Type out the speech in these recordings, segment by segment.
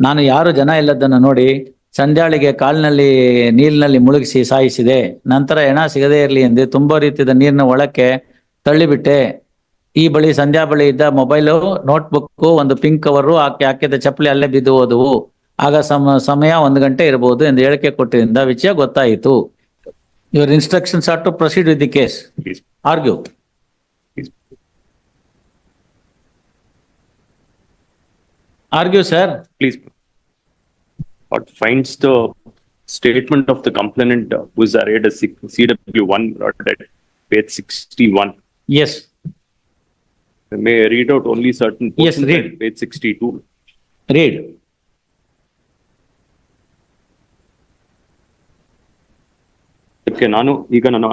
ನಾನು ಯಾರು ಜನ ಇಲ್ಲದನ್ನು ನೋಡಿ ಸಂಧ್ಯಾಳಿಗೆ ಕಾಲಿನಲ್ಲಿ ನೀರಿನಲ್ಲಿ ಮುಳುಗಿಸಿ ಸಾಯಿಸಿದೆ. ನಂತರ ಹೆಣ ಸಿಗದೇ ಇರಲಿ ಎಂದು ತುಂಬಾ ರೀತಿಯ ನೀರಿನ ಒಳಕ್ಕೆ ತಳ್ಳಿಬಿಟ್ಟೆ. ಈ ಬಳಿ ಸಂಧ್ಯಾ ಬಳಿ ಇದ್ದ ಮೊಬೈಲು ನೋಟ್ಬುಕ್ ಒಂದು ಪಿಂಕ್ ಕವರು ಆಕೆ ಹಾಕಿದ ಚಪ್ಪಲಿ ಅಲ್ಲೇ ಬಿದ್ದು ಹೋದವು. ಆಗ ಸಮ ಸಮಯ ಒಂದು ಗಂಟೆ ಇರಬಹುದು ಎಂದು ಹೇಳಿಕೆ ಕೊಟ್ಟಿದ್ದರಿಂದ ವಿಷಯ ಗೊತ್ತಾಯಿತು. Your instructions are to proceed with the case argue argue sir. Please. What finds the statement of the complainant uh, who is arrayed as CW one at page sixty-one. Yes May I read out only certain Yes, portions read. at page 62? read. ಅದಕ್ಕೆ ನಾನು ಈಗ ನನ್ನ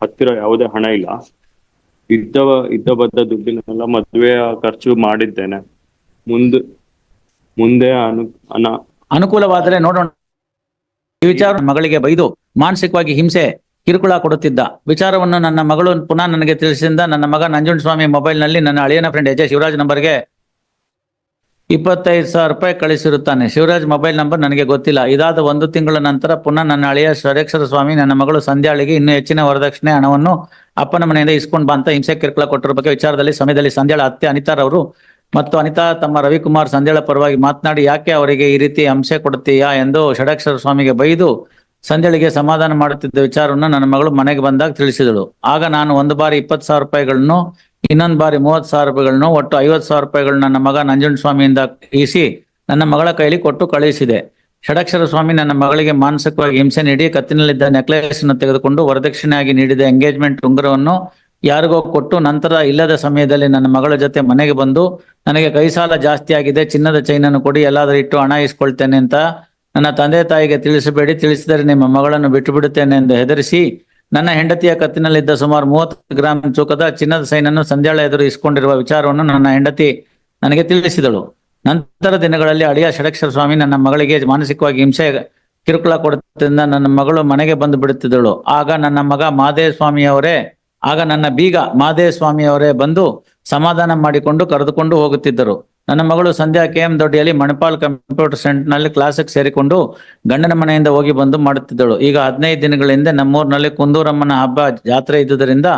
ಹತ್ತಿರ ಯಾವುದೇ ಹಣ ಇಲ್ಲ ಇದ್ದ ಇದ್ದ ಬದ್ದ ದುಡ್ಡಿನೆಲ್ಲ ಮದುವೆಯ ಖರ್ಚು ಮಾಡಿದ್ದೇನೆ ಮುಂದೆ ಮುಂದೆ ಅನು, ಅನ, ಅನುಕೂಲವಾದರೆ ನೋಡೋಣ. ಈ ವಿಚಾರ ಮಗಳಿಗೆ ಬೈದು ಮಾನಸಿಕವಾಗಿ ಹಿಂಸೆ ಕಿರುಕುಳ ಕೊಡುತ್ತಿದ್ದ. ವಿಚಾರವನ್ನು ನನ್ನ ಮಗಳು ಪುನಃ ನನಗೆ ತಿಳಿಸಿದ ನನ್ನ ಮಗ ನಂಜುಂಡಸ್ವಾಮಿ ಮೊಬೈಲ್ನಲ್ಲಿ ನನ್ನ ಅಳಿಯನ ಫ್ರೆಂಡ್ ಎಜೆ ಶಿವರಾಜ್ ನಂಬರ್ಗೆ ಇಪ್ಪತ್ತೈದು ಸಾವಿರ ರೂಪಾಯಿ ಕಳಿಸಿರುತ್ತಾನೆ. ಶಿವರಾಜ್ ಮೊಬೈಲ್ ನಂಬರ್ ನನಗೆ ಗೊತ್ತಿಲ್ಲ. ಇದಾದ ಒಂದು ತಿಂಗಳ ನಂತರ ಪುನಃ ನನ್ನ ಅಳಿಯ ಸ್ವರೇಕ್ಷರ ಸ್ವಾಮಿ, ನನ್ನ ಮಗಳು ಸಂಧ್ಯಾಳಿಗೆ ಇನ್ನೂ ಹೆಚ್ಚಿನ ವರದಕ್ಷಿಣೆ ಹಣವನ್ನು ಅಪ್ಪನ ಮನೆಯಿಂದ ಇಸ್ಕೊಂಡು ಬಂತ ಹಿಂಸೆ ಕಿರುಕುಳ ಕೊಟ್ಟಿರೋ ಬಗ್ಗೆ ವಿಚಾರದಲ್ಲಿ ಸಮಯದಲ್ಲಿ ಸಂಧ್ಯಾಳ ಅತ್ತೆ ಅನಿತಾರವರು ಮತ್ತು ಅನಿತಾ, ತಮ್ಮ ರವಿಕುಮಾರ್ ಸಂಧ್ಯಾಳ ಪರವಾಗಿ ಮಾತನಾಡಿ, ಯಾಕೆ ಅವರಿಗೆ ಈ ರೀತಿ ಹಿಂಸೆ ಕೊಡುತ್ತೀಯಾ ಎಂದು ಷಡಕ್ಷರ ಸ್ವಾಮಿಗೆ ಬೈದು ಸಂಧ್ಯಾಳಿಗೆ ಸಮಾಧಾನ ಮಾಡುತ್ತಿದ್ದ ವಿಚಾರವನ್ನು ನನ್ನ ಮಗಳು ಮನೆಗೆ ಬಂದಾಗ ತಿಳಿಸಿದಳು. ಆಗ ನಾನು ಒಂದು ಬಾರಿ ಇಪ್ಪತ್ತು ಸಾವಿರ ರೂಪಾಯಿಗಳನ್ನು, ಇನ್ನೊಂದು ಬಾರಿ ಮೂವತ್ತು ಸಾವಿರ ರೂಪಾಯಿಗಳನ್ನು, ಒಟ್ಟು ಐವತ್ತು ಸಾವಿರ ರೂಪಾಯಿಗಳನ್ನ ನನ್ನ ಮಗ ನಂಜುಂಡ ಸ್ವಾಮಿಯಿಂದ ಇಸಿ ನನ್ನ ಮಗಳ ಕೈಲಿ ಕೊಟ್ಟು ಕಳುಹಿಸಿದೆ. ಷಡಕ್ಷರ ಸ್ವಾಮಿ ನನ್ನ ಮಗಳಿಗೆ ಮಾನಸಿಕವಾಗಿ ಹಿಂಸೆ ನೀಡಿ ಕತ್ತಿನಲ್ಲಿದ್ದ ನೆಕ್ಲೆಸ್ ಅನ್ನು ತೆಗೆದುಕೊಂಡು ವರದಕ್ಷಿಣೆಯಾಗಿ ನೀಡಿದ ಎಂಗೇಜ್ಮೆಂಟ್ ಉಂಗುರವನ್ನು ಯಾರಿಗೋ ಕೊಟ್ಟು ನಂತರ ಇಲ್ಲದ ಸಮಯದಲ್ಲಿ ನನ್ನ ಮಗಳ ಜೊತೆ ಮನೆಗೆ ಬಂದು ನನಗೆ ಕೈ ಸಾಲ ಜಾಸ್ತಿ ಆಗಿದೆ, ಚಿನ್ನದ ಚೈನನ್ನು ಕೊಡಿ, ಎಲ್ಲಾದರೂ ಇಟ್ಟು ಹಣ ಇಸ್ಕೊಳ್ತೇನೆ ಅಂತ ನನ್ನ ತಂದೆ ತಾಯಿಗೆ ತಿಳಿಸಬೇಡಿ. ತಿಳಿಸಿದರೆ ನಿಮ್ಮ ಮಗಳನ್ನು ಬಿಟ್ಟು ಬಿಡುತ್ತೇನೆ ಎಂದು ಹೆದರಿಸಿ ನನ್ನ ಹೆಂಡತಿಯ ಕತ್ತಿನಲ್ಲಿದ್ದ ಸುಮಾರು ಮೂವತ್ತು ಗ್ರಾಂ ತೂಕದ ಚಿನ್ನದ ಸೈನನ್ನು ಸಂಧ್ಯಾಳ ಎದುರು ಇಸ್ಕೊಂಡಿರುವ ವಿಚಾರವನ್ನು ನನ್ನ ಹೆಂಡತಿ ನನಗೆ ತಿಳಿಸಿದಳು. ನಂತರ ದಿನಗಳಲ್ಲಿ ಅಳಿಯ ಷಡಕ್ಷರ ಸ್ವಾಮಿ ನನ್ನ ಮಗಳಿಗೆ ಮಾನಸಿಕವಾಗಿ ಹಿಂಸೆ ಕಿರುಕುಳ ಕೊಡುತ್ತಿದ್ದ ನನ್ನ ಮಗಳು ಮನೆಗೆ ಬಂದು ಬಿಡುತ್ತಿದ್ದಳು. ಆಗ ನನ್ನ ಮಗ ಮಾದೇವ ಸ್ವಾಮಿಯವರೇ ಆಗ ನನ್ನ ಬೀಗ ಮಾದೇವ ಸ್ವಾಮಿಯವರೇ ಬಂದು ಸಮಾಧಾನ ಮಾಡಿಕೊಂಡು ಕರೆದುಕೊಂಡು ಹೋಗುತ್ತಿದ್ದರು. ನನ್ನ ಮಗಳು ಸಂಧ್ಯಾ ಕೆ ಎಂ ದೊಡ್ಡಿಯಲ್ಲಿ ಮಣಿಪಾಲ್ ಕಂಪ್ಯೂಟರ್ ಸೆಂಟರ್ನಲ್ಲಿ ಕ್ಲಾಸಿಗೆ ಸೇರಿಕೊಂಡು ಗಂಡನ ಮನೆಯಿಂದ ಹೋಗಿ ಬಂದು ಮಾಡುತ್ತಿದ್ದಳು. ಈಗ ಹದಿನೈದು ದಿನಗಳ ಹಿಂದೆ ನಮ್ಮೂರಿನಲ್ಲಿ ಕುಂದೂರಮ್ಮನ ಹಬ್ಬ ಜಾತ್ರೆ ಇದ್ದುದರಿಂದ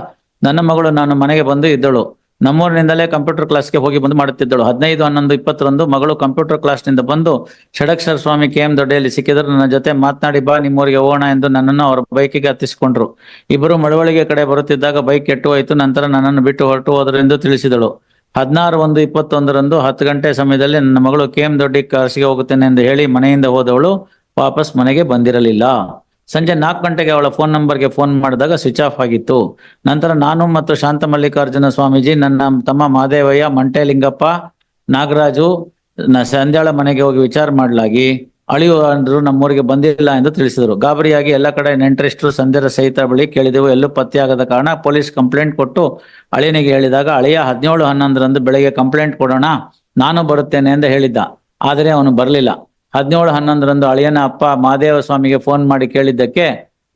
ನನ್ನ ಮಗಳು ನಾನು ಮನೆಗೆ ಬಂದು ಇದ್ದಳು. ನಮ್ಮೂರಿನಿಂದಲೇ ಕಂಪ್ಯೂಟರ್ ಕ್ಲಾಸ್ಗೆ ಹೋಗಿ ಬಂದು ಮಾಡುತ್ತಿದ್ದಳು. ಹದಿನೈದು, ಹನ್ನೊಂದು, ಇಪ್ಪತ್ತರಂದು ಮಗಳು ಕಂಪ್ಯೂಟರ್ ಕ್ಲಾಸ್ನಿಂದ ಬಂದು ಷಡಕ್ಷರ ಸ್ವಾಮಿ ಕೆ ಎಂ ದೊಡ್ಡೆಯಲ್ಲಿ ಸಿಕ್ಕಿದರು. ನನ್ನ ಜೊತೆ ಮಾತನಾಡಿ ಬಾ, ನಿಮ್ಮೂರಿಗೆ ಹೋಗೋಣ ಎಂದು ನನ್ನನ್ನು ಅವರ ಬೈಕಿಗೆ ಹತ್ತಿಸಿಕೊಂಡ್ರು. ಇಬ್ಬರು ಮಳವಳಿಗೆ ಕಡೆ ಬರುತ್ತಿದ್ದಾಗ ಬೈಕ್ ಕೆಟ್ಟು ಹೋಯಿತು. ನಂತರ ನನ್ನನ್ನು ಬಿಟ್ಟು ಹೊರಟು ಹೋದರೆಂದು ತಿಳಿಸಿದಳು. ಹದಿನಾರು, ಒಂದು, ಇಪ್ಪತ್ತೊಂದರಂದು ಹತ್ತು ಗಂಟೆ ಸಮಯದಲ್ಲಿ ನನ್ನ ಮಗಳು ಕೆ ಎಂ ದೊಡ್ಡಿ ಕ್ಲಾಸ್ಗೆ ಹೋಗುತ್ತೇನೆ ಎಂದು ಹೇಳಿ ಮನೆಯಿಂದ ಹೋದವಳು ವಾಪಸ್ ಮನೆಗೆ ಬಂದಿರಲಿಲ್ಲ. ಸಂಜೆ ನಾಲ್ಕು ಗಂಟೆಗೆ ಅವಳ ಫೋನ್ ನಂಬರ್ಗೆ ಫೋನ್ ಮಾಡಿದಾಗ ಸ್ವಿಚ್ ಆಫ್ ಆಗಿತ್ತು. ನಂತರ ನಾನು ಮತ್ತು ಶಾಂತ ಮಲ್ಲಿಕಾರ್ಜುನ ಸ್ವಾಮೀಜಿ, ನನ್ನ ತಮ್ಮ ಮಾದೇವಯ್ಯ ಮಂಟೆಲಿಂಗಪ್ಪ ನಾಗರಾಜು ಸಂಧ್ಯಾಳ ಮನೆಗೆ ಹೋಗಿ ವಿಚಾರ ಮಾಡಲಾಗಿ. ಅಳಿಯು ಅಂದ್ರು ನಮ್ಮೂರಿಗೆ ಬಂದಿಲ್ಲ ಎಂದು ತಿಳಿಸಿದರು. ಗಾಬರಿಯಾಗಿ ಎಲ್ಲ ಕಡೆ ನೆಂಟರಿಷ್ಟರು ಸಂಧ್ಯರ ಸಹಿತ ಬಳಿ ಕೇಳಿದೆವು. ಎಲ್ಲೂ ಪತ್ತೆಯಾಗದ ಕಾರಣ ಪೊಲೀಸ್ ಕಂಪ್ಲೇಂಟ್ ಕೊಟ್ಟು ಅಳಿಯನಿಗೆ ಹೇಳಿದಾಗ, ಅಳಿಯ, ಹದಿನೇಳು ಹನ್ನೊಂದರಂದು ಬೆಳಗ್ಗೆ ಕಂಪ್ಲೇಂಟ್ ಕೊಡೋಣ, ನಾನು ಬರುತ್ತೇನೆ ಎಂದು ಹೇಳಿದ್ದ. ಆದರೆ ಅವನು ಬರಲಿಲ್ಲ. ಹದಿನೇಳು ಹನ್ನೊಂದರಂದು ಅಳಿಯನ ಅಪ್ಪ ಮಹಾದೇವ ಸ್ವಾಮಿಗೆ ಫೋನ್ ಮಾಡಿ ಕೇಳಿದ್ದಕ್ಕೆ,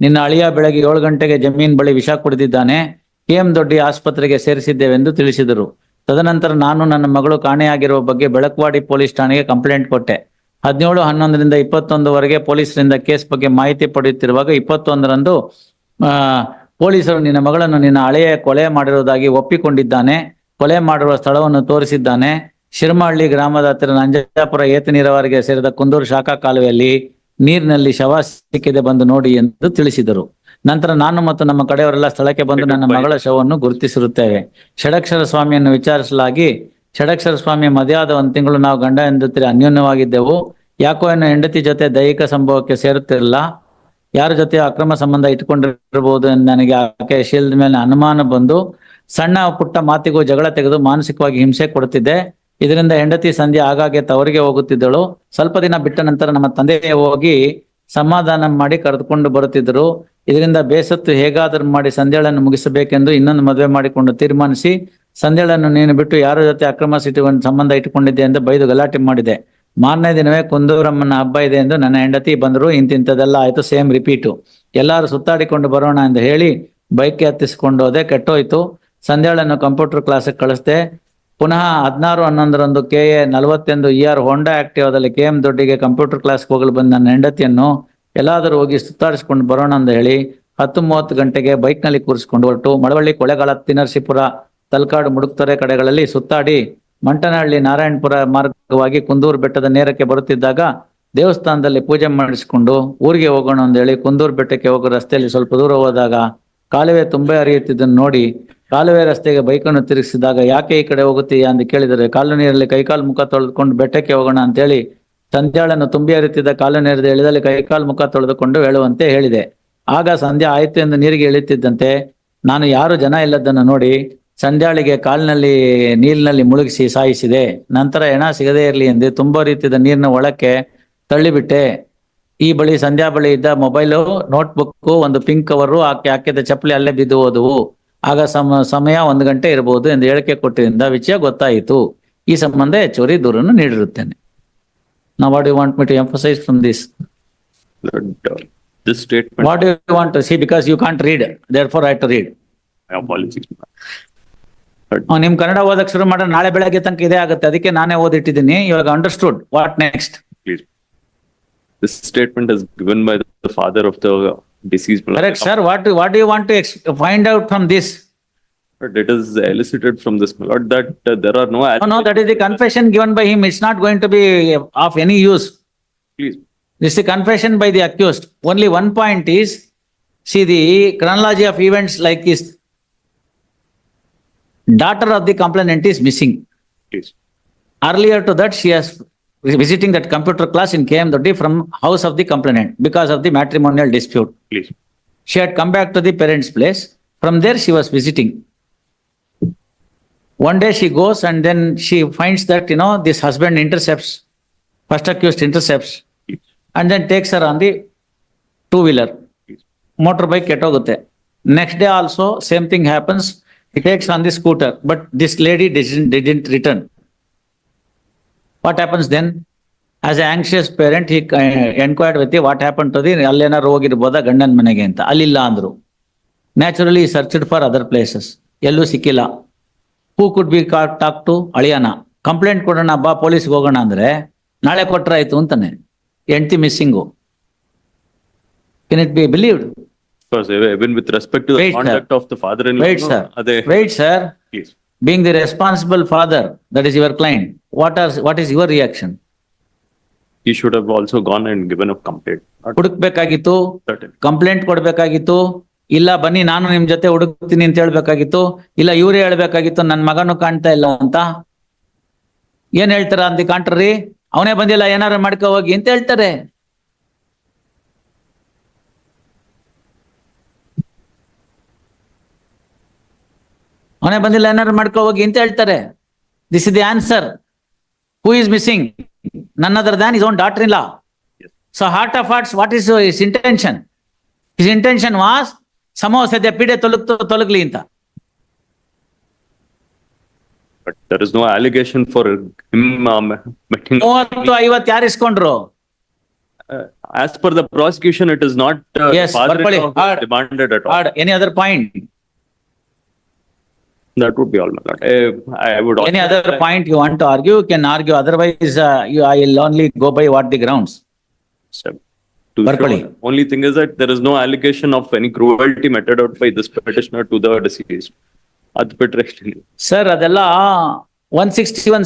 ನಿನ್ನ ಅಳಿಯ ಬೆಳಗ್ಗೆ ಏಳು ಗಂಟೆಗೆ ಜಮೀನ್ ಬಳಿ ವಿಷ ಕುಡಿದಿದ್ದಾನೆ, ಕೆ ಎಂ ದೊಡ್ಡಿ ಆಸ್ಪತ್ರೆಗೆ ಸೇರಿಸಿದ್ದೇವೆಂದು ತಿಳಿಸಿದರು. ತದನಂತರ ನಾನು ನನ್ನ ಮಗಳು ಕಾಣೆಯಾಗಿರುವ ಬಗ್ಗೆ ಬೆಳಕವಾಡಿ ಪೊಲೀಸ್ ಠಾಣೆಗೆ ಕಂಪ್ಲೇಂಟ್ ಕೊಟ್ಟೆ. ಹದಿನೇಳು ಹನ್ನೊಂದರಿಂದ ಇಪ್ಪತ್ತೊಂದುವರೆಗೆ ಪೊಲೀಸರಿಂದ ಕೇಸ್ ಬಗ್ಗೆ ಮಾಹಿತಿ ಪಡೆಯುತ್ತಿರುವಾಗ ಇಪ್ಪತ್ತೊಂದರಂದು ಪೊಲೀಸರು ನಿನ್ನ ಮಗಳನ್ನು ನಿನ್ನ ಹಳೆಯ ಕೊಲೆ ಮಾಡಿರುವುದಾಗಿ ಒಪ್ಪಿಕೊಂಡಿದ್ದಾನೆ, ಕೊಲೆ ಮಾಡಿರುವ ಸ್ಥಳವನ್ನು ತೋರಿಸಿದ್ದಾನೆ ಶಿರಮಹಳ್ಳಿ ಗ್ರಾಮದ ಹತ್ತಿರ ನಂಜಾಪುರ ಏತ ನೀರಾವರಿಗೆ ಸೇರಿದ ಕುಂದೂರು ಶಾಖಾ ಕಾಲುವೆಯಲ್ಲಿ ನೀರಿನಲ್ಲಿ ಶವ ಸಿಕ್ಕಿದೆ ಬಂದು ನೋಡಿ ಎಂದು ತಿಳಿಸಿದರು. ನಂತರ ನಾನು ಮತ್ತು ನಮ್ಮ ಕಡೆಯವರೆಲ್ಲ ಸ್ಥಳಕ್ಕೆ ಬಂದು ನನ್ನ ಮಗಳ ಶವವನ್ನು ಗುರುತಿಸಿರುತ್ತೇವೆ. ಷಡಕ್ಷರ ಸ್ವಾಮಿಯನ್ನು ವಿಚಾರಿಸಲಾಗಿ ಷಡಕ್ಷರ ಸ್ವಾಮಿ ಮದುವೆಯಾದ ಒಂದು ತಿಂಗಳು ನಾವು ಗಂಡ ಹೆಂಡತಿ ಅನ್ಯೋನ್ಯವಾಗಿದ್ದೆವು. ಯಾಕೋ ಏನು ಹೆಂಡತಿ ಜೊತೆ ದೈಹಿಕ ಸಂಭವಕ್ಕೆ ಸೇರುತ್ತಿರಲಿಲ್ಲ. ಯಾರ ಜೊತೆ ಅಕ್ರಮ ಸಂಬಂಧ ಇಟ್ಕೊಂಡಿರಬಹುದು ಎಂದು ನನಗೆ ಆಕೆ ಶೀಲದ ಮೇಲೆ ಅನುಮಾನ ಬಂದು ಸಣ್ಣ ಪುಟ್ಟ ಮಾತಿಗೂ ಜಗಳ ತೆಗೆದು ಮಾನಸಿಕವಾಗಿ ಹಿಂಸೆ ಕೊಡುತ್ತಿದ್ದೆ. ಇದರಿಂದ ಹೆಂಡತಿ ಸಂಧ್ಯಾ ಆಗಾಗ್ಗೆ ತವರಿಗೆ ಹೋಗುತ್ತಿದ್ದಳು. ಸ್ವಲ್ಪ ದಿನ ಬಿಟ್ಟ ನಂತರ ನಮ್ಮ ತಂದೆ ಹೋಗಿ ಸಮಾಧಾನ ಮಾಡಿ ಕರೆದುಕೊಂಡು ಬರುತ್ತಿದ್ದರು. ಇದರಿಂದ ಬೇಸತ್ತು ಹೇಗಾದರೂ ಮಾಡಿ ಸಂಧ್ಯಾಳನ್ನು ಮುಗಿಸಬೇಕೆಂದು ಇನ್ನೊಂದು ಮದುವೆ ಮಾಡಿಕೊಂಡು ತೀರ್ಮಾನಿಸಿ, ಸಂಧ್ಯಾಳನ್ನು ನೀನು ಬಿಟ್ಟು ಯಾರ ಜೊತೆ ಅಕ್ರಮ ಒಂದು ಸಂಬಂಧ ಇಟ್ಟುಕೊಂಡಿದ್ದೆ ಎಂದು ಬೈದು ಗಲಾಟೆ ಮಾಡಿದೆ. ಮಾರನೇ ದಿನವೇ ಕುಂದೂರಮ್ಮನ ಹಬ್ಬ ಇದೆ ಎಂದು ನನ್ನ ಹೆಂಡತಿ ಬಂದರು. ಇಂತಿಂಥದ್ದೆಲ್ಲ ಆಯ್ತು, ಸೇಮ್ ರಿಪೀಟು. ಎಲ್ಲರೂ ಸುತ್ತಾಡಿಕೊಂಡು ಬರೋಣ ಎಂದು ಹೇಳಿ ಬೈಕ್ಗೆ ಹತ್ತಿಸಿಕೊಂಡು ಹೋದೆ. ಕೆಟ್ಟೋಯ್ತು. ಸಂಧ್ಯಾಳನ್ನು ಕಂಪ್ಯೂಟರ್ ಕ್ಲಾಸಿಗೆ ಕಳಿಸ್ದೆ. ಪುನಃ ಹದಿನಾರು ಹನ್ನೊಂದರಂದು ಕೆ ಎ ನಲವತ್ತೆಂದು ಇ ಆರ್ ಹೋಂಡಾ ಆಕ್ಟಿವಾದಲ್ಲಿ ಕೆ ಎಂ ದೊಡ್ಡಿಗೆ ಕಂಪ್ಯೂಟರ್ ಕ್ಲಾಸ್ಗೆ ಹೋಗಲು ಬಂದ ನನ್ನ ಹೆಂಡತಿಯನ್ನು ಎಲ್ಲಾದರೂ ಹೋಗಿ ಸುತ್ತಾಡಿಸ್ಕೊಂಡು ಬರೋಣ ಅಂತ ಹೇಳಿ ಹತ್ತು ಮೂವತ್ತು ಗಂಟೆಗೆ ಬೈಕ್ನಲ್ಲಿ ಕೂರಿಸ್ಕೊಂಡು ಹೊರಟು ಮಳವಳ್ಳಿ ಕೊಳೆಗಾಲ ತಿನರ್ಸಿಪುರ ತಲಕಾಡು ಮುಡುಕ್ತರೆ ಕಡೆಗಳಲ್ಲಿ ಸುತ್ತಾಡಿ ಮಂಟನಹಳ್ಳಿ ನಾರಾಯಣಪುರ ಮಾರ್ಗವಾಗಿ ಕುಂದೂರು ಬೆಟ್ಟದ ನೇರಕ್ಕೆ ಬರುತ್ತಿದ್ದಾಗ ದೇವಸ್ಥಾನದಲ್ಲಿ ಪೂಜೆ ಮಾಡಿಸಿಕೊಂಡು ಊರಿಗೆ ಹೋಗೋಣ ಅಂತ ಹೇಳಿ ಕುಂದೂರು ಬೆಟ್ಟಕ್ಕೆ ಹೋಗೋ ರಸ್ತೆಯಲ್ಲಿ ಸ್ವಲ್ಪ ದೂರ ಹೋದಾಗ ಕಾಲುವೆ ತುಂಬೆ ಹರಿಯುತ್ತಿದ್ದನ್ನು ನೋಡಿ ಕಾಲುವೆ ರಸ್ತೆಗೆ ಬೈಕನ್ನು ತಿರುಗಿಸಿದಾಗ, ಯಾಕೆ ಈ ಕಡೆ ಹೋಗುತ್ತೀಯ? ಅಂತ ಕೇಳಿದರೆ, ಕಾಲು ನೀರಲ್ಲಿ ಕೈಕಾಲು ಮುಖ ತೊಳೆದುಕೊಂಡು ಬೆಟ್ಟಕ್ಕೆ ಹೋಗೋಣ ಅಂತೇಳಿ ಸಂಧ್ಯಾಳನ್ನು ತುಂಬಿ ಹರಿತಿದ್ದ ಕಾಲು ನೀರಿದ ಎಳೆದಲ್ಲಿ ಕೈಕಾಲು ಮುಖ ತೊಳೆದುಕೊಂಡು ಹೇಳುವಂತೆ ಹೇಳಿದೆ. ಆಗ ಸಂಧ್ಯಾ ಆಯ್ತು ಎಂದು ನೀರಿಗೆ ಇಳಿತಿದ್ದಂತೆ ನಾನು ಯಾರು ಜನ ಇಲ್ಲದನ್ನು ನೋಡಿ ಸಂಧ್ಯಾಳಿಗೆ ಕಾಲಿನಲ್ಲಿ, ನೀರಿನಲ್ಲಿ ಮುಳುಗಿಸಿ ಸಾಯಿಸಿದೆ. ನಂತರ ಹೆಣ ಸಿಗದೇ ಇರಲಿ ಎಂದು ತುಂಬ ರೀತಿಯ ನೀರಿನ ಒಳಕ್ಕೆ ತಳ್ಳಿಬಿಟ್ಟೆ. ಈ ಬಳಿ ಸಂಧ್ಯಾ ಬಳಿ ಇದ್ದ ಮೊಬೈಲು ನೋಟ್ಬುಕ್ ಒಂದು ಪಿಂಕ್ ಕವರು ಹಾಕಿ ಹಾಕಿದ ಚಪ್ಪಲಿ ಅಲ್ಲೇ ಬಿದ್ದು ಹೋದವು. ಆಗ ಸಮ ಸಮಯ ಒಂದು ಗಂಟೆ ಇರಬಹುದು ಎಂದು ಹೇಳಿಕೆ ಕೊಟ್ಟಿದ್ದರಿಂದ ವಿಷಯ ಗೊತ್ತಾಯಿತು. ಈ ಸಂಬಂಧ ಹೆಚ್ಚುವರಿ ದೂರನ್ನು ನೀಡಿರುತ್ತೇನೆ. ನಾ what you want me to emphasise from this That, This statement, what you want see because you can't read there for I to read my apologies. ನಿಮ್ ಕನ್ನಡ ಓದಕ್ ಶುರು ಮಾಡ ನಾಳೆ ಬೆಳಗ್ಗೆ ತನಕ ಇದೇ ಆಗುತ್ತೆ. ಅದಕ್ಕೆ ನಾನೇ ಓದಿಟ್ಟಿದ್ದೀನಿ. ಇವಾಗ understood what next statement This given by the father of father disease. Correct, sir. What, what do you want to ex- find out from this? But it is elicited from this blood that uh, there are no. No, no, that is the confession given by him. It's not going to be uh, of any use. Please. This is the confession by the accused. Only one point is, see the chronology of events like this. Daughter of the complainant is missing. Please. Earlier to that, she has visiting that computer class in KM Doddi from house of the complainant because of the matrimonial dispute. Please. She had come back to the parents' place. From there, she was visiting. One day she goes and then she finds that, you know, this husband intercepts, first accused intercepts, and then takes her on the two wheeler. Motorbike ketogute. Next day also, same thing happens. He takes on the scooter, but this lady didn't, didn't return. What happens then as a anxious parent he enquired enquired what happened to the ಅಲ್ಲೇನಾರು ಹೋಗಿರ್ಬೋದಾ ಗಂಡನ ಮನೆಗೆ ಅಂತ ಅಲ್ಲಿಲ್ಲ ಅಂದ್ರು naturally searched for other places ಎಲ್ಲೂ ಸಿಕ್ಕಿಲ್ಲ who could be talk to ಅಳಿಯನ complaint ಕೊಡೋಣ ಬಾ ಪೊಲೀಸ್ಗೆ ಹೋಗೋಣ ಅಂದ್ರೆ ನಾಳೆ ಕೊಟ್ರಾಯ್ತು ಅಂತಾನೆ. ಹೆಂಡತಿ missing can it be believed responsible father that respect your the What are, what is your reaction? he should have also gone and given a complaint. ಹುಡುಕ್ಬೇಕಾಗಿತ್ತು. ಕಂಪ್ಲೇಂಟ್ ಕೊಡ್ಬೇಕಾಗಿತ್ತು ಇಲ್ಲ ಬನ್ನಿ ನಾನು ನಿಮ್ ಜೊತೆ ಹುಡುಕ್ತೀನಿ ಅಂತ ಹೇಳ್ಬೇಕಾಗಿತ್ತು ಇಲ್ಲ ಇವರೇ ಹೇಳ್ಬೇಕಾಗಿತ್ತು ನನ್ ಮಗನು ಕಾಣ್ತಾ ಇಲ್ಲ ಅಂತ ಏನ್ ಹೇಳ್ತಾರ ಅಂತ ಕಾಂಟ್ರಿ ಅವನೇ ಬಂದಿಲ್ಲ ಏನಾರು ಮಾಡ್ಕೊ ಹೋಗಿ ಅಂತ ಹೇಳ್ತಾರೆ ಅವನೇ ಬಂದಿಲ್ಲ ಏನಾರು ಮಾಡ್ಕೊ ಹೋಗಿ ಅಂತ ಹೇಳ್ತಾರೆ this is the answer who is missing none other than is own doctor ಇಲ್ಲ Yes. So heart of hearts what is is intention is intention was ಸಮೋ ಸದ್ಯ ಪೀಡೆ ತೊಲಗ್ತು ತೊಲಗ್ಲಿ ಅಂತ But there is no allegation for him um, meeting. ಮೂವತ್ತು ಐವತ್ತು ಯಾರು ಇಸ್ಕೊಂಡ್ರು Uh, As per the prosecution, it is not uh, Yes, father-in-law ಬರ್ಕೊಳ್ಳಿ. who has Hard. demanded at all. Any other point That would be all, my lord. Uh, I would. Any also- other point you want to argue can argue otherwise you I will only go by what the grounds step. To Barkali. show- Only thing is that there is no allegation of any cruelty meted out by this petitioner to the deceased. ಅದ್ ಬಿಟ್ರೆ ಅಷ್ಟೇ. Sir ಅದೆಲ್ಲ one sixty one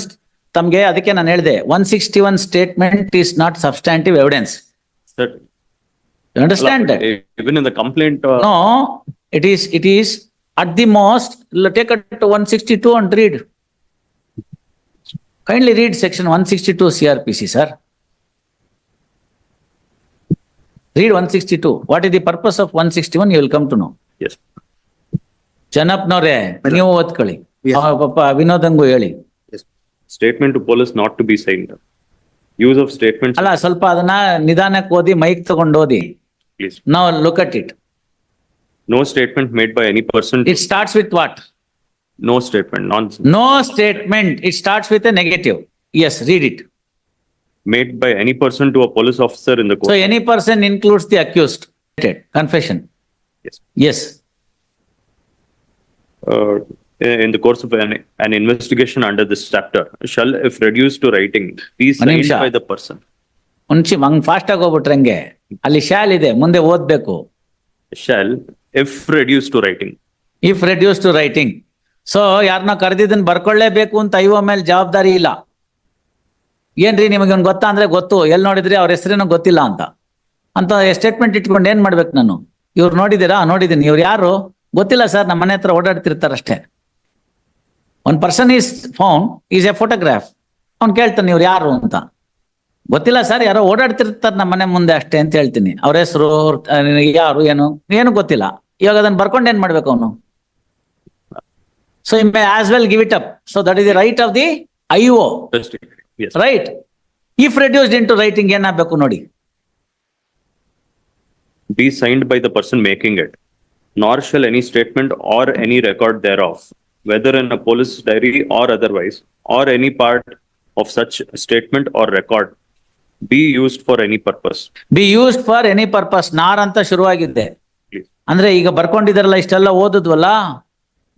ತಮ್ಗೆ ಅದಕ್ಕೆ ನಾನು ಹೇಳಿದೆ one sixty one statement is not substantive evidence Sir, understand Even in the complaint, uh, No, it is, it is at the most, l- take it to one sixty-two and read. Kindly read section one sixty-two CRPC, sir. Read one sixty-two. What is the purpose of one sixty-one? You will come to know. yes, ಜನಪ್ನವ್ರೆ ನೀವು ಓದ್ಕೊಳ್ಳಿ Yes. ಆ, ಪಾಪ ವಿನೋದಂಗೂ ಹೇಳಿ statement to police not to be signed. Use of statements, ಅಲ್ಲ ಸ್ವಲ್ಪ ಅದನ್ನ ನಿಧಾನಕ್ಕೆ ಓದಿ ಮೈಕ್ ತಗೊಂಡು ಓದಿ please. ನಾವು look at it No statement made by any person, it starts with what no statement, nonsense, no statement it starts with a negative as read it made by any person to a police officer in the So court. any person includes the accused, confession. Yes. Yes, Uh, uh, in the course of an, an investigation under this chapter shall if reduced to writing be ಒಂದ್ signed ನಿಮಿಷ. by the person ಒಂಚಿ hang fast ಆಗಿ ಹೋಗ್ಬಿಟ್ರೆ ಹಂಗೆ ಅಲ್ಲಿ shall ಇದೆ ಮುಂದೆ ಓದ್ಬೇಕು shall if reduce to writing if reduce to writing so ಯಾರನ್ನ ಕರೆದಿದ್ದನ್ನ ಬರ್ಕೊಳ್ಳೇಬೇಕು ಅಂತ ಐವ ಮೇಲೆ ಜವಾಬ್ದಾರಿ ಇಲ್ಲ. ಏನ್ರಿ ನಿಮಗೆ ಗೊತ್ತಾ ಅಂದ್ರೆ ಗೊತ್ತು. ಎಲ್ಲಿ ನೋಡಿದ್ರಿ? ಅವ್ರ ಹೆಸರೇನೋ ಗೊತ್ತಿಲ್ಲ ಅಂತ. ಅಂತ ಸ್ಟೇಟ್ಮೆಂಟ್ ಇಟ್ಕೊಂಡು ಏನ್ ಮಾಡ್ಬೇಕು ನಾನು? ಇವ್ರು ನೋಡಿದ್ದೀರಾ? ನೋಡಿದ್ದೀನಿ. ಇವ್ರು ಯಾರು? ಗೊತ್ತಿಲ್ಲ ಸರ್. ನಮ್ಮ ಮನೆ ಹತ್ರ ಓಡಾಡ್ತಿರ್ತಾರಷ್ಟೇ one person is phone is a photograph ಅವ್ನು ಕೇಳ್ತಾನೆ, ಇವ್ರು ಯಾರು? ಅಂತ. ಗೊತ್ತಿಲ್ಲ ಸರ್. ಯಾರೋ ಓಡಾಡ್ತಿರ್ತಾರೆ ನಮ್ಮ ಮನೆ ಮುಂದೆ ಅಷ್ಟೇ ಅಂತ ಹೇಳ್ತೀನಿ. ಅವ್ರ ಹೆಸರು ಯಾರು, ಏನು? ಏನು ಗೊತ್ತಿಲ್ಲ. ಇವಾಗ ಅದನ್ನ ಬರ್ಕೊಂಡು ಏನ್ ಮಾಡ್ಬೇಕು ಅವನು? So I'm as well give it up so that is the right of the I O right if reduced in to writing ಏನ್ ಆಗ್ಬೇಕು ನೋಡಿ? Be signed by the person making it nor shall any statement or any record thereof whether in a police diary or otherwise or any part of such statement or record be used for any purpose be used for any purpose nor ಅಂತ ಶುರುವಾಗಿದ್ದೆ ಅಂದ್ರೆ ಈಗ ಬರ್ಕೊಂಡಿದಾರಲ್ಲ ಇಷ್ಟೆಲ್ಲ ಓದಿದ್ವಲ್ಲ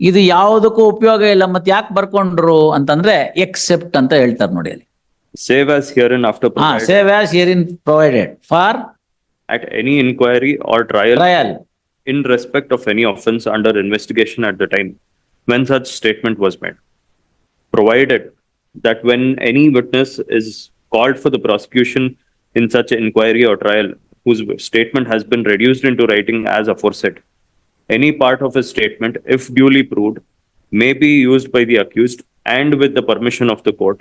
ಇದು ಯಾವುದಕ್ಕೂ ಉಪಯೋಗ ಇಲ್ಲ ಮತ್ತೆ ಯಾಕೆ ಬರ್ಕೊಂಡ್ರು ಅಂತಂದ್ರೆ ಎಕ್ಸೆಪ್ಟ್ ಅಂತ ಹೇಳ್ತಾರೆ ನೋಡಿ ಅಲ್ಲಿ. Save as here in after ಹಾ save as herein provided for at any inquiry or trial trial in respect of any offence under investigation at the time when such statement was made provided that when any witness is called for the prosecution in such inquiry or trial whose statement has been reduced into writing as aforesaid, any part of his statement, if duly proved, may be used by the accused and with the permission of the court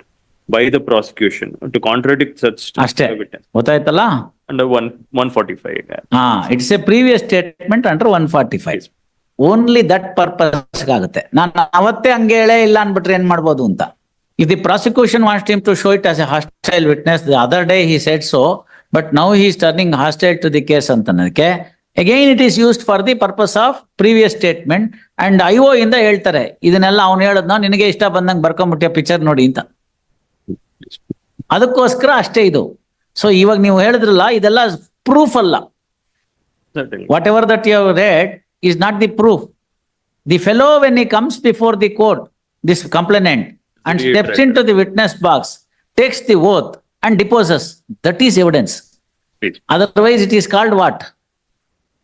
by the prosecution to contradict such ಅಷ್ಟೇ evidence. ಗೊತ್ತಾಯ್ತಲ್ಲ under one, one forty-five. ಹಾ it's a previous statement under one forty five only that purpose ಆಗುತ್ತೆ ನಾನು ಅವತ್ತೇ ಹಂಗೆ ಹೇಳೇ ಇಲ್ಲ ಅನ್ಬಿಟ್ರೆ ಏನ್ ಮಾಡ್ಬೋದು ಅಂತ if the prosecution wants team to show it as a hostile witness the other day he set so but now he turning hostile to the case ಅಂತ ಅನ್ನೋದಕ್ಕೆ again it is used for the purpose of previous statement and I O ಇಂದ ಹೇಳ್ತಾರೆ. ಇದನ್ನೆಲ್ಲ ಅವ್ನು ಹೇಳದ್ ನಿನಗೆ ಇಷ್ಟ ಬಂದಂಗೆ ಬರ್ಕೊಂಬಿಟ್ಟೆ ಪಿಕ್ಚರ್ ನೋಡಿ ಅಂತ. ಅದಕ್ಕೋಸ್ಕರ ಅಷ್ಟೇ ಇದು. ಸೊ ಇವಾಗ ನೀವು ಹೇಳಿದ್ರಲ್ಲ ಇದೆಲ್ಲ ಪ್ರೂಫ್ ಅಲ್ಲ. Whatever that you rate is not the proof the fellow when he comes before the court this complainant and steps in to the witness box takes the oath and deposes that is evidence Otherwise, it is called what?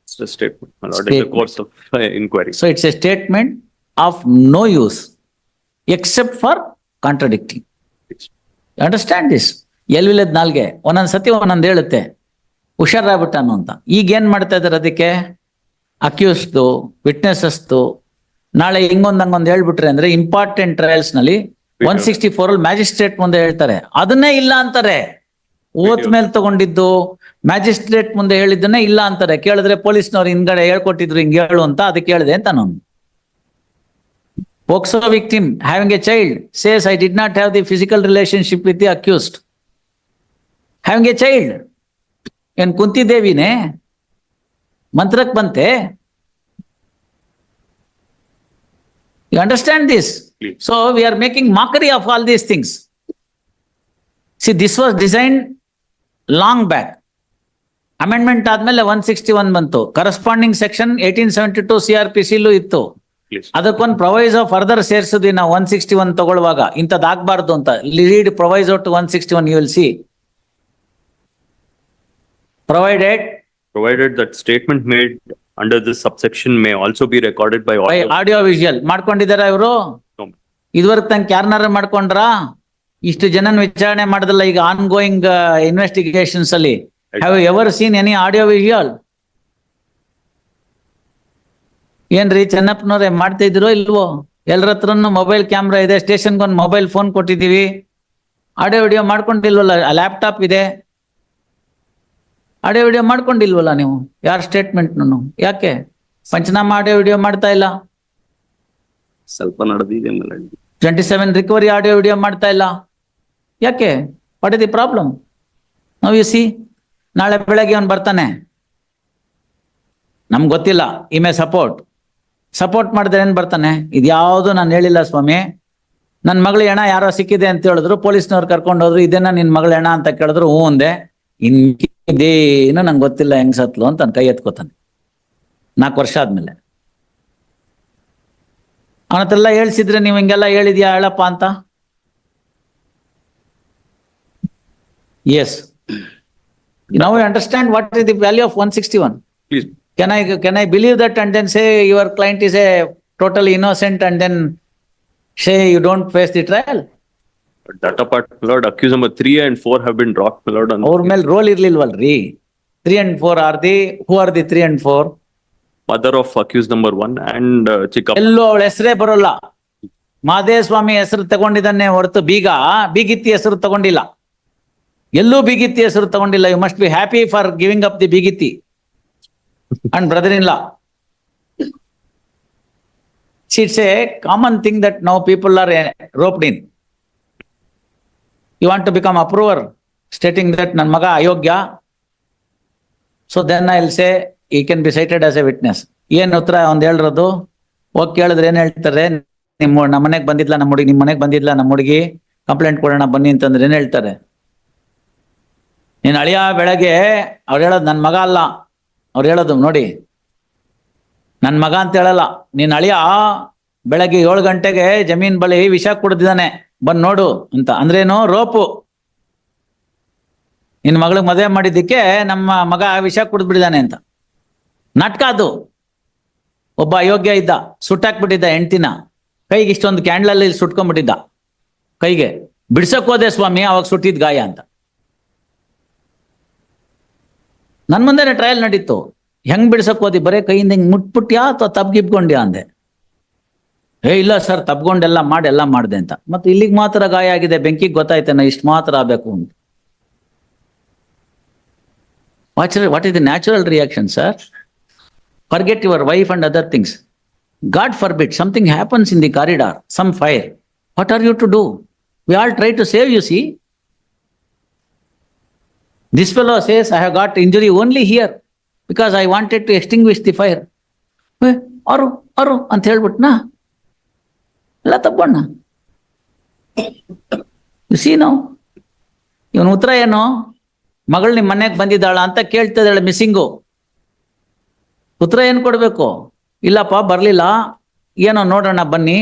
It's a statement, my lord, in the Statement. course of uh, inquiry. So it's a statement of no use, except for contradicting. You understand this? ಎಲ್ವಿಲ್ಲದ ನಾಲ್ಗೆ ಒಂದೊಂದ್ ಸತಿ ಒಂದೊಂದ್ ಹೇಳುತ್ತೆ ಹುಷಾರಾಗ್ಬಿಟ್ಟನು ಅಂತ ಈಗ ಏನ್ ಮಾಡ್ತಾ ಇದಾರೆ ಅದಕ್ಕೆ ಅಕ್ಯೂಸ್ದು ವಿಟ್ನೆಸಸ್ದು ನಾಳೆ ಹಿಂಗೊಂದ್ ಹಂಗೊಂದ್ ಹೇಳ್ಬಿಟ್ರೆ ಅಂದ್ರೆ ಇಂಪಾರ್ಟೆಂಟ್ ಟ್ರಯಲ್ಸ್ನಲ್ಲಿ ಒನ್ ಸಿಕ್ಸ್ಟಿ ಫೋರ್ ಅಲ್ಲಿ ಮ್ಯಾಜಿಸ್ಟ್ರೇಟ್ ಮುಂದೆ ಹೇಳ್ತಾರೆ ಅದನ್ನೇ ಇಲ್ಲ ಅಂತಾರೆ ಓತ್ ಮೇಲೆ ತಗೊಂಡಿದ್ದು ಮ್ಯಾಜಿಸ್ಟ್ರೇಟ್ ಮುಂದೆ ಹೇಳಿದ್ದನ್ನ ಇಲ್ಲ ಅಂತಾರೆ. ಕೇಳಿದ್ರೆ ಪೊಲೀಸ್ನವ್ರು ಹಿಂದ್ಗಡೆ ಹೇಳ್ಕೊಟ್ಟಿದ್ರು ಹಿಂಗ್ ಹೇಳು ಅಂತ ಅದಕ್ಕೆ ಹೇಳಿದೆ ಅಂತ ನಾನು. POCSO victim having a child says I did not have the physical relationship with the accused having a child ಏನ್ ಕುಂತಿದ್ದೇವಿನೇ ಮಂತ್ರಕ್ ಬಂತೆ? You understand this. So we are making mockery of all these things see this was design long back amendment ಆದ್ಮೇಲೆ one sixty one ಬಂತು. Corresponding section eighteen seventy two C R P Silu ಇತ್ತು. ಅದಕ್ಕೊಂದು ಪ್ರೊವೈಸ್ of further ಸೇರಿಸಿದ್ವಿ ನಾವು one sixty one ತಗೊಳ್ಳುವಾಗ ಇಂಥದ್ದು ಆಗ್ಬಾರ್ದು ಅಂತ. Lead proviso to one sixty one you will see provided provided that statement made under this subsection may also be recorded by. Audio visual ಮಾಡ್ಕೊಂಡಿದ್ದಾರೆ ಇವರು. ಇದುವರೆಗೆ ತನಕ ಯಾರನ್ನಾರ ಮಾಡ್ಕೊಂಡ್ರಾ? ಇಷ್ಟು ಜನನ ವಿಚಾರಣೆ ಮಾಡದಲ್ಲ ಈಗ ಆನ್ ಗೋಯಿಂಗ್ ಇನ್ವೆಸ್ಟಿಗೇಷನ್ಸ್ ಅಲ್ಲಿ. Have ever seen any audio visual ಏನ್ರಿ ಚೆನ್ನಪ್ಪನವ್ರೆ ಮಾಡ್ತಾ ಇದ್ರೋ ಇಲ್ವೋ? ಎಲ್ಲರ ಹತ್ರನು ಮೊಬೈಲ್ ಕ್ಯಾಮ್ರಾ ಇದೆ ಸ್ಟೇಷನ್ಗೆ ಒಂದು ಮೊಬೈಲ್ ಫೋನ್ ಕೊಟ್ಟಿದ್ದೀವಿ. ಆಡಿಯೋ ವಿಡಿಯೋ ಮಾಡ್ಕೊಂಡಿಲ್ವಲ್ಲ? ಲ್ಯಾಪ್ಟಾಪ್ ಇದೆ. ಆಡಿಯೋ ವಿಡಿಯೋ ಮಾಡ್ಕೊಂಡಿಲ್ವಲ್ಲ ನೀವು? ಯಾರ ಸ್ಟೇಟ್ಮೆಂಟ್ ಯಾಕೆ? ಪಂಚನಾಮ ಆಡಿಯೋ ವಿಡಿಯೋ ಮಾಡ್ತಾ ಇಲ್ಲ? ಸ್ವಲ್ಪ ನಡೆದಿದೆ twenty seven recovery audio video ಮಾಡ್ತಾ ಇಲ್ಲ? ಯಾಕೆ? ವಾಟ್ ಇಸ್ ದಿ ಪ್ರಾಬ್ಲಮ್ ನಾವು ಯು ಸಿ ನಾಳೆ ಬೆಳಗ್ಗೆ ಅವ್ನು ಬರ್ತಾನೆ. ನಮ್ಗೆ ಗೊತ್ತಿಲ್ಲ ಈ ಮೇ ಸಪೋರ್ಟ್ ಸಪೋರ್ಟ್ ಮಾಡಿದ್ರೆ ಏನು ಬರ್ತಾನೆ? ಇದ್ಯಾವುದು ನಾನು ಹೇಳಿಲ್ಲ ಸ್ವಾಮಿ. ನನ್ನ ಮಗಳು ಹೆಣ ಯಾರೋ ಸಿಕ್ಕಿದೆ ಅಂತ ಹೇಳಿದ್ರು, ಪೊಲೀಸ್ನವ್ರು ಕರ್ಕೊಂಡು ಹೋದ್ರು ಇದನ್ನ ನಿನ್ನ ಮಗಳ ಹೆಣ ಅಂತ ಕೇಳಿದ್ರು, ಹ್ಞೂ ಅಂದೆ. ಇದೇನು ನಂಗೆ ಗೊತ್ತಿಲ್ಲ ಹೆಂಗ್ ಸತ್ಲು ಅಂತ ನನ್ನ ಕೈ ಎತ್ಕೋತಾನೆ. ನಾಲ್ಕು ವರ್ಷ ಆದ್ಮೇಲೆ. ಅವನ ಹತ್ರ ಎಲ್ಲ ಹೇಳ್ಸಿದ್ರೆ ನೀವು ಹಿಂಗೆಲ್ಲ ಹೇಳಿದ್ಯಾ, ಹೇಳಪ್ಪ ಅಂತ? ನಾವು understand what is the value of one sixty one Please, Can I, can I believe that and then say your client is a totally innocent and then say you don't face the trial? But that apart, my lord, accused number three and four have been dropped, my lord, on ಅವ್ರ ಮೇಲೆ role ಇರ್ಲಿಲ್ವಲ್ರಿ three and four are the who are the three and four mother of accused number one and uh, Chikappa. ಎಲ್ಲೂ ಅವಳ ಹೆಸರೇ ಬರೋಲ್ಲ ಮಾದೇಸ್ವಾಮಿ ಹೆಸರು ತಗೊಂಡಿದ್ದಾನೆ ಹೊರತು ಬೀಗ ಬೀಗಿತ್ತಿ ಹೆಸರು ತಗೊಂಡಿಲ್ಲ ಎಲ್ಲೂ ಬಿಗಿತಿ ಹೆಸರು ತಗೊಂಡಿಲ್ಲ. You must be happy for giving up the ಬಿಗಿತಿ. And brother in law it's a common thing that now people are roped in you want to become approver stating that ನನ್ನ ಮಗ ಅಯೋಗ್ಯ. So then I'll say ಈ can be cited as a witness ಏನು ಉತ್ತರ ಒಂದು ಹೇಳಿರೋದು? ಹೋಗಿ ಕೇಳಿದ್ರೆ ಏನ್ ಹೇಳ್ತಾರೆ? ನಿಮ್ಮ, ನಮ್ಮ ಮನೆಗೆ ಬಂದಿದ್ಲ, ನಮ್ಮ ಹುಡುಗಿ? ನಿಮ್ಮ ಮನೆಗೆ ಬಂದಿದ್ಲ, ನಮ್ಮ ಹುಡುಗಿ? ಕಂಪ್ಲೇಂಟ್ ಕೊಡೋಣ, ಬನ್ನಿ ಅಂತಂದ್ರೆ ಏನು ಹೇಳ್ತಾರೆ? ನೀನ್ ಅಳಿಯ ಬೆಳಗ್ಗೆ ಅವ್ರು ಹೇಳೋದು ನನ್ನ ಮಗ ಅಲ್ಲ. ಅವ್ರು ಹೇಳೋದು ನೋಡಿ. ನನ್ನ ಮಗ ಅಂತ ಹೇಳಲ್ಲ. ನೀನು ಅಳಿಯ ಬೆಳಗ್ಗೆ ಏಳು ಗಂಟೆಗೆ ಜಮೀನ್ ಬಳಿ ವಿಷ ಕುಡ್ದಿದ್ದಾನೆ. ಬಂದು ನೋಡು ಅಂತ. ಅಂದ್ರೇನು? ರೋಪು. ನಿನ್ನ ಮಗಳಿಗೆ ಮದುವೆ ಮಾಡಿದ್ದಕ್ಕೆ ನಮ್ಮ ಮಗ ವಿಷ ಕುಡಿದ್ಬಿಟ್ಟಿದ್ದಾನೆ ಅಂತ. ನಾಟಕ ಅದು. ಒಬ್ಬ ಅಯೋಗ್ಯ ಇದ್ದ. ಸುಟ್ಟಾಕ್ಬಿಟ್ಟಿದ್ದ ಹೆಂಡ್ತಿನ. ಕೈಗೆ ಇಷ್ಟೊಂದು ಕ್ಯಾಂಡ್ಲಲ್ಲಿ ಸುಟ್ಕೊಂಡ್ಬಿಟ್ಟಿದ್ದ. ಕೈಗೆ. ಬಿಡ್ಸಕ್ ಹೋದೆ ಸ್ವಾಮಿ, ಅವಾಗ ಸುಟ್ಟಿದ್ ಗಾಯ ಅಂತ. ನನ್ ಮುಂದೆನೆ ಟ್ರಯಲ್ ನಡೀತು. ಹೆಂಗ್ ಬಿಡ್ಸಕ್ ಹೋದಿ? ಬರೇ ಕೈಯಿಂದ ಹಿಂಗ್ ಮುಟ್ಬಿಟ್ಯಾ ಅಥವಾ ತಬ್ಗಿಬ್ಕೊಂಡ್ಯಾ ಅಂದೆ. ಏ, ಇಲ್ಲ ಸರ್ ತಬ್ಗೊಂಡೆಲ್ಲ ಮಾಡಿ, ಎಲ್ಲ ಮಾಡಿದೆ ಅಂತ. ಮತ್ತೆ ಇಲ್ಲಿಗೆ ಮಾತ್ರ ಗಾಯ ಆಗಿದೆ. ಬೆಂಕಿಗೆ ಗೊತ್ತಾಯ್ತೇನ? ಇಷ್ಟು ಮಾತ್ರ ಆಗ್ಬೇಕು ಅಂತ. What what is the natural reaction sir forget your wife and other things god forbid something happens in the corridor some fire what are you to do we all try to save you see. This fellow says, I have got injury only here because I wanted to extinguish the fire. ಅರು ಅರು ಅಂತ ಹೇಳ್ಬಿಟ್ನಾ? ಎಲ್ಲ ತಪ್ಪಣ್ಣ. See even ಉತ್ತರ ಏನು? ಮಗಳು ನಿಮ್ಮ ಮನೆಗೆ ಬಂದಿದ್ದಾಳ ಅಂತ ಕೇಳ್ತಿದ್ದಾಳೆ ಮಿಸ್ಸಿಂಗು ಉತ್ತರ ಏನು ಕೊಡಬೇಕು? ಇಲ್ಲಪ್ಪ ಬರಲಿಲ್ಲ. ಏನೋ ನೋಡೋಣ ಬನ್ನಿ.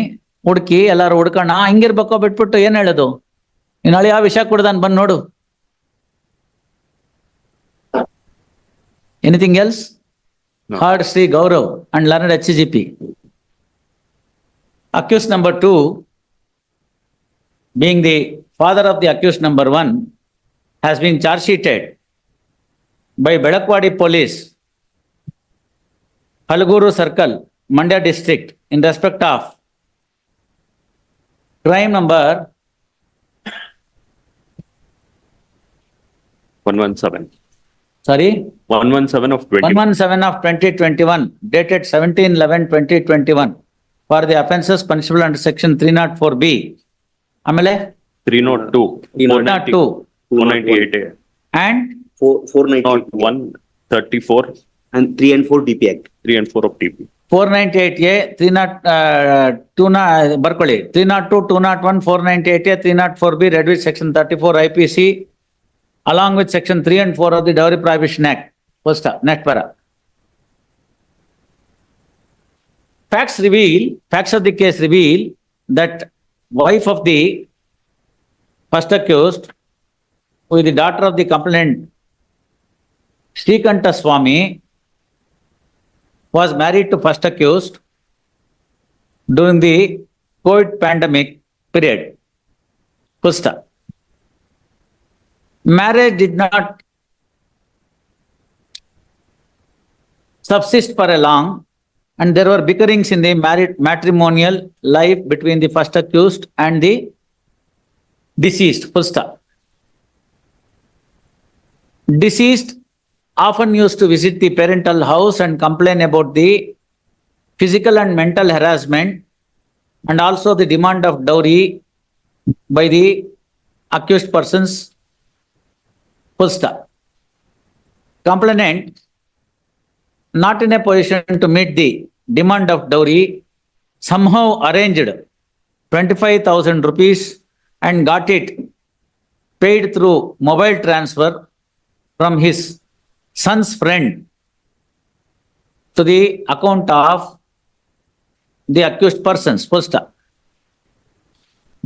ಹುಡುಕಿ ಎಲ್ಲರೂ ಹುಡ್ಕೋಣ. ಹಿಂಗಿರ್ಬೇಕೋ ಬಿಟ್ಬಿಟ್ಟು ಏನು ಹೇಳೋದು? ನೀನು ಹಳೆ ಆ ವಿಷಯ ಕೊಡ್ದಾನು ಬಂದು ನೋಡು. Anything else? No. Heard Sri Gaurav and learned HCGP. Accused number two, being the father of the accused number one, has been charge sheeted by Bedakwadi police, Halguru Circle, Mandya district, in respect of crime number 117. sorry One one seven of one twenty. one seven of twenty twenty one, dated 17-11-2021, for the offences punishable under section three not four B. ಆಮೇಲೆ Three not two. four not two Four ninety eight A. and four, four ninety Not one thirty four, and three and four DP Act. three and four of TP. Four ninety eight A three naught two ನಾ ಬರ್ಕೊಳ್ಳಿ three naught two two naught one four ninety eight A three naught four B read with section thirty four I P C along with section three and four of the Dowry Prohibition Act. First, next para. Facts reveal, facts of the case reveal that wife of the first accused, who is the daughter of the complainant, Srikanta Swami, was married to first accused during the COVID pandemic period. Stop. Marriage did not subsist for a long and there were bickerings in the married matrimonial life between the first accused and the deceased. Full stop. Deceased often used to visit the parental house and complain about the physical and mental harassment and also the demand of dowry by the accused persons. Full stop. Complainant not in a position to meet the demand of dowry somehow arranged twenty-five thousand rupees and got it paid through mobile transfer from his son's friend to the account of the accused persons, stop.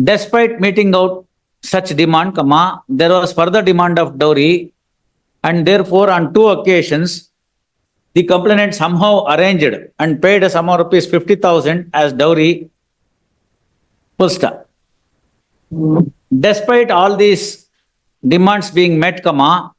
Despite meeting out such demand, comma, there was further demand of dowry and therefore on two occasions, the complainant somehow arranged and paid a sum of rupees fifty thousand as dowry. Full stop. Hmm. Despite all these demands being met, comma,